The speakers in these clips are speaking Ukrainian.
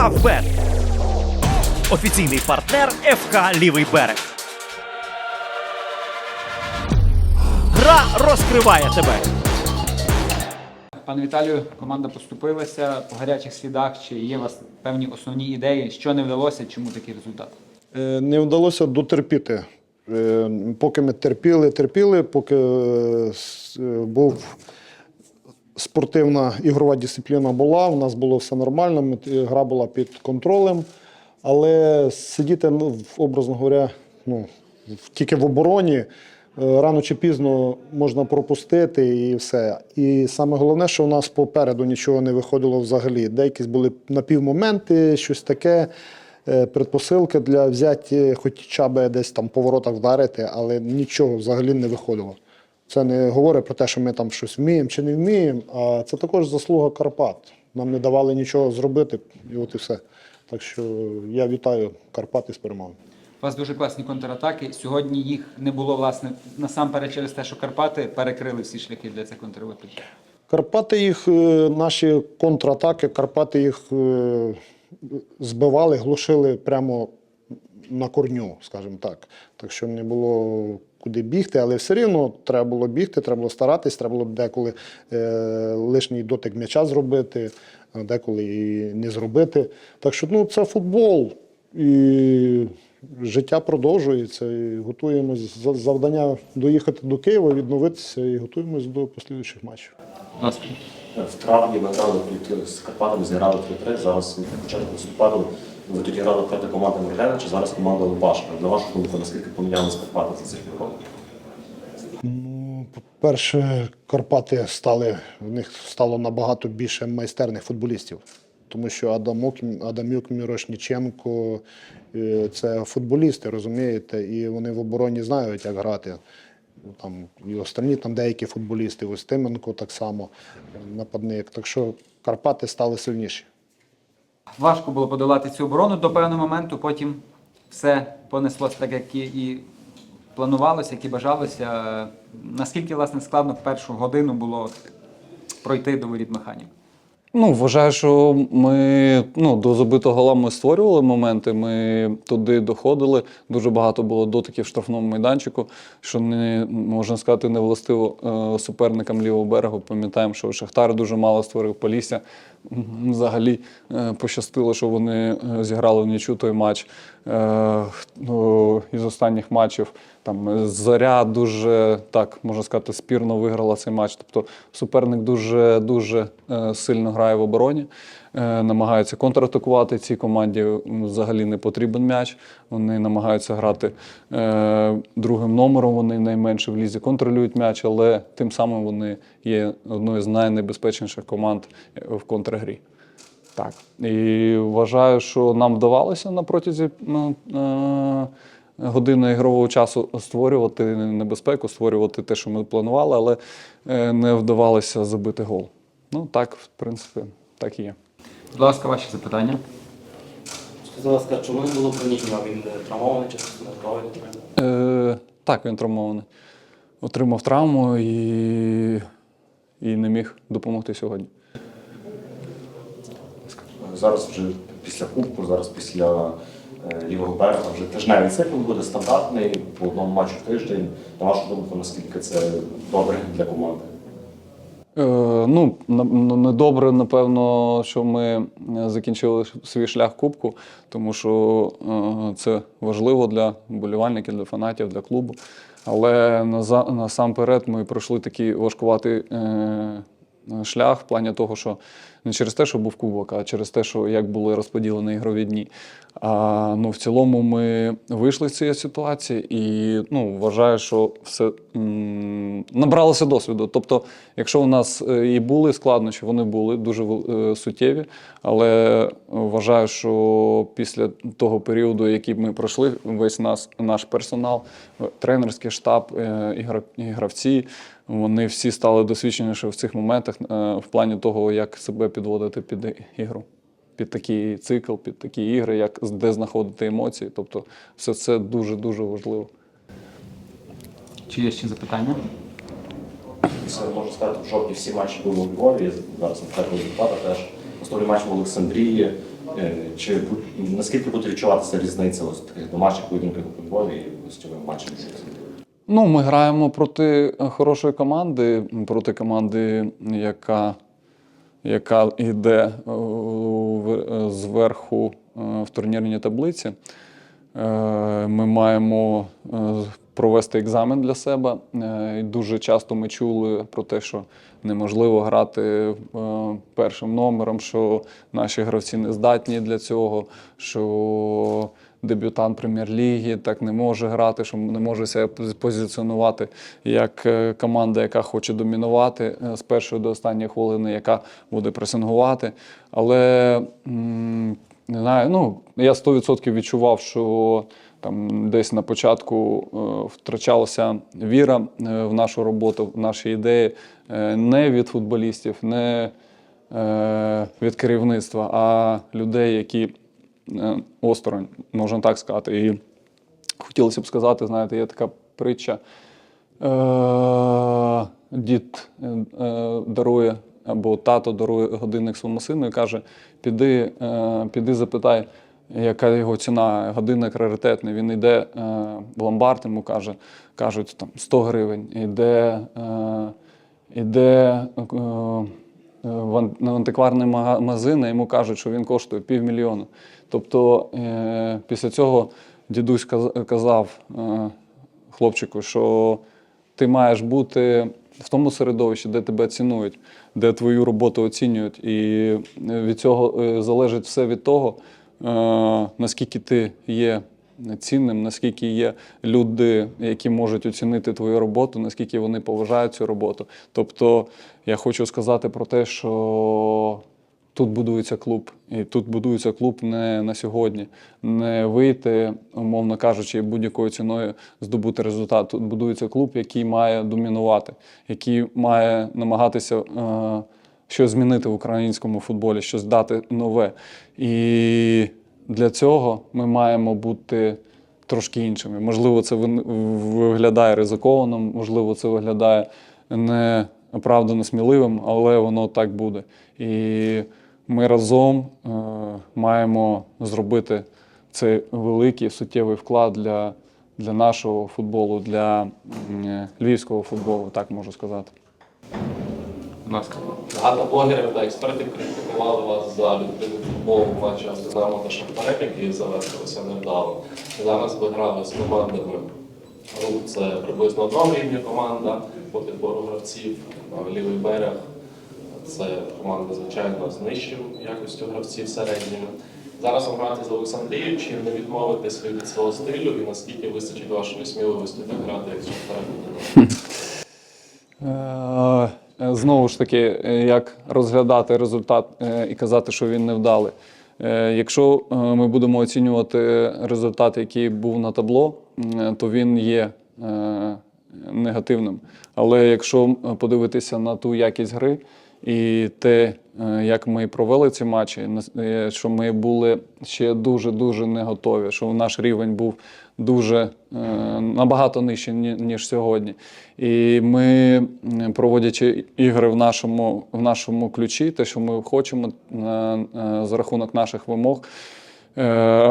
Фавбет. Офіційний партнер ФК Лівий берег. Гра розкриває тебе. Пане Віталію, команда поступилася по гарячих слідах. Чи є у вас певні основні ідеї? Що не вдалося? Чому такий результат? Е, Не вдалося дотерпіти. Е, Поки ми терпіли, терпіли, поки е, був спортивна ігрова дисципліна була, у нас було все нормально, е, гра була під контролем. Але сидіти, ну, образно говоря, ну, тільки в обороні е, рано чи пізно можна пропустити і все. І саме головне, що у нас попереду нічого не виходило взагалі. Деякі були напівмоменти, щось таке. е, Предпосилки для взяття хоча б десь там по воротах вдарити, але нічого взагалі не виходило. Це не говорить про те, що ми там щось вміємо чи не вміємо, а це також заслуга Карпат. Нам не давали нічого зробити, і от і все. Так що я вітаю Карпати з перемогою. У вас дуже класні контратаки. Сьогодні їх не було, власне, насамперед через те, що Карпати перекрили всі шляхи для цих контрвипадів. Карпати їх, е, наші контратаки, Карпати їх е, збивали, глушили прямо на корню, скажімо так. Так що не було куди бігти, але все рівно треба було бігти, треба було старатись, треба було деколи е, лишній дотик м'яча зробити, а деколи і не зробити. Так що ну, це футбол. І життя продовжується. І готуємось за- завдання доїхати до Києва, відновитися і готуємось до послідуючих матчів. В травні ми грали проти- з Карпатами, зіграли 3-3. Зараз на початку листопаду ви тоді грали проти команди Морляновича, зараз команда Лупашка. На вашу думку, наскільки помінялись Карпати за цих півроку? Ну, по-перше, Карпати стали, в них стало набагато більше майстерних футболістів. Тому що Адамок, Адамюк, Мірошніченко е, це футболісти, розумієте, і вони в обороні знають, як грати. Там, і останні там деякі футболісти, ось Тименко так само, е, нападник. Так що Карпати стали сильніші. Важко було подолати цю оборону до певного моменту, потім все понеслося так, як і- планувалося, як і бажалося. Наскільки власне складно в першу годину було пройти до воріт механік? Ну, вважаю, що ми ну, до забитого гола створювали моменти. Ми туди доходили. Дуже багато було дотиків в штрафному майданчику, що не можна сказати, не властиво е, суперникам лівого берегу. Пам'ятаємо, що Шахтар дуже мало створив Полісся. Взагалі е, пощастило, що вони е, зіграли в нічу той матч. Ну, із останніх матчів там е, зоря дуже так можна сказати, спірно виграла цей матч. Тобто суперник дуже дуже е, сильно грає в обороні, е, намагається контратакувати цій команді. Взагалі не потрібен м'яч. Вони намагаються грати другим номером. Вони найменше в лізі контролюють м'яч, але тим самим вони є одною з найнебезпечніших команд в контргрі. Так. І вважаю, що нам вдавалося на протязі ну, години ігрового часу створювати небезпеку, створювати те, що ми планували, але е, не вдавалося забити гол. Ну так, в принципі, так і є. Будь ласка, ваші запитання. Скажіть, будь ласка, чому не було Броніхіна? Він е, травмований чи не? Е, так, він травмований. Отримав травму і, і не міг допомогти сьогодні. Зараз вже після кубку, зараз після лівого берега вже тижневий цикл буде стандартний по одному матчу в тиждень. На вашу думку, наскільки це добре для команди? Е, ну, недобре, напевно, що ми е, закінчили свій шлях кубку, тому що е, це важливо для вболівальників, для фанатів, для клубу. Але насамперед ми пройшли такий важкуватий е, шлях в плані того, що не через те, що був кубок, а через те, що як були розподілені ігрові дні. А, ну, в цілому ми вийшли з цієї ситуації і ну, вважаю, що все м, набралося досвіду. Тобто, якщо у нас е, і були складнощі, вони були дуже е, суттєві, але вважаю, що після того періоду, який ми пройшли, весь нас, наш персонал, е, тренерський штаб, е, і гравці, вони всі стали досвідченіші в цих моментах е, в плані того, як себе підводити під ігру під такий цикл, під такі ігри, як де знаходити емоції. Тобто, все це дуже дуже важливо. Чи є ще запитання? Це можна сказати, в жовтні всі матчі були у Львові. Зараз на першому результата теж. Останній матч в Олександрії. Е, Чи наскільки буде відчуватися різниця ось таких домашніх поєдинках у Львові і гостьовим матчем? Ну, ми граємо проти е, хорошої команди, проти команди, яка, яка йде е, е, зверху в турнірній таблиці. Ми маємо провести екзамен для себе. І дуже часто ми чули про те, що неможливо грати першим номером, що наші гравці не здатні для цього, що дебютант прем'єр-ліги так не може грати, що не може себе позиціонувати як е, команда, яка хоче домінувати е, з першої до останньої хвилини, яка буде пресингувати. Але не знаю, ну я 100% відчував, що там десь на початку е, втрачалася віра в нашу роботу, в наші ідеї, не від футболістів, не від керівництва, а людей, які осторонь, можна так сказати. І хотілося б сказати, знаєте, є така притча. Е, дід е, е, дарує або тато дарує годинник своєму сину і каже: піди, е, піди запитай, яка його ціна, годинник раритетний. Він йде е, в ломбард, йому каже, кажуть там 100 гривень. Іде, е, іде е, в антикварний мага- магазин, а йому кажуть, що він коштує півмільйона. Тобто е, після цього дідусь казав е, хлопчику, що ти маєш бути в тому середовищі, де тебе цінують, де твою роботу оцінюють. І від цього е, залежить все від того, е, наскільки ти є цінним, наскільки є люди, які можуть оцінити твою роботу, наскільки вони поважають цю роботу. Тобто я хочу сказати про те, що тут будується клуб, і тут будується клуб не на сьогодні, не вийти, умовно кажучи, будь-якою ціною здобути результат. Тут будується клуб, який має домінувати, який має намагатися. Е- щось змінити в українському футболі, щось дати нове. І для цього ми маємо бути трошки іншими. Можливо, це виглядає ризиковано, можливо, це виглядає неоправдано сміливим, але воно так буде. І ми разом е, маємо зробити цей великий суттєвий вклад для, для нашого футболу, для м, львівського футболу, так можу сказати. Багато блогерів та експертів критикували вас за відкритий футбол в матчах з Динамо та Шахтарем, які завершилися невдало. Зараз ви грали з командами. «Рух» це приблизно одного рівня команда по підбору гравців. а Лівий берег це команда, звичайно, з нижчою якістю гравців середніми. Зараз ви граєте з Олександрією, чи не відмовитесь ви від свого стилю і наскільки вистачить вашої сміливості так грати, як з Шахтарем? Е, Знову ж таки, е, як розглядати результат е, і казати, що він невдалий. Е, Якщо е, ми будемо оцінювати результат, який був на табло, то він є е, негативним. Але якщо подивитися на ту якість гри і те, е, як ми провели ці матчі, е, що ми були ще дуже-дуже не готові, що наш рівень був дуже е, набагато нижче, ні- ніж сьогодні. І ми, проводячи ігри в нашому, в нашому ключі, те, що ми хочемо за рахунок наших вимог,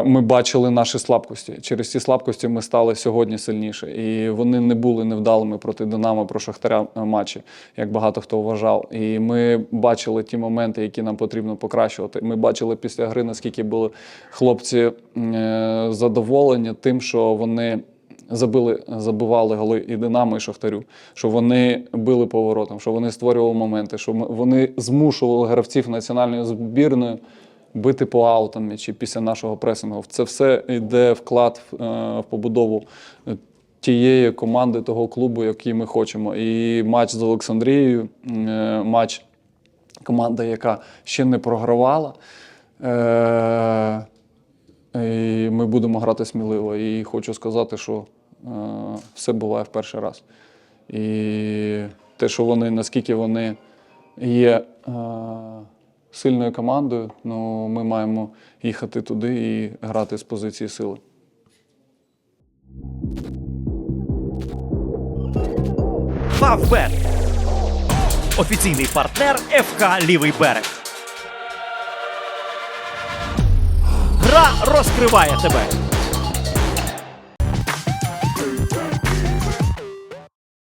ми бачили наші слабкості. Через ці слабкості ми стали сьогодні сильніше. І вони не були невдалими проти Динамо, про Шахтаря е, матчі, як багато хто вважав. І ми бачили ті моменти, які нам потрібно покращувати. Ми бачили після гри, наскільки були хлопці е, задоволені тим, що вони. Забили, забивали голи і Динамо, і Шахтарю, що вони били поворотом, що вони створювали моменти, що вони змушували гравців національної збірної бити по аутам м'ячі після нашого пресингу. Це все йде вклад в, е, побудову е, тієї команди, того клубу, який ми хочемо. І матч з Олександрією, е, матч команда, яка ще не програвала. І ми будемо грати сміливо. І хочу сказати, що все буває в перший раз. І те, що вони, наскільки вони є сильною командою, ну, ми маємо їхати туди і грати з позиції сили. Фавбет. Офіційний партнер ФК Лівий берег. Гра розкриває тебе.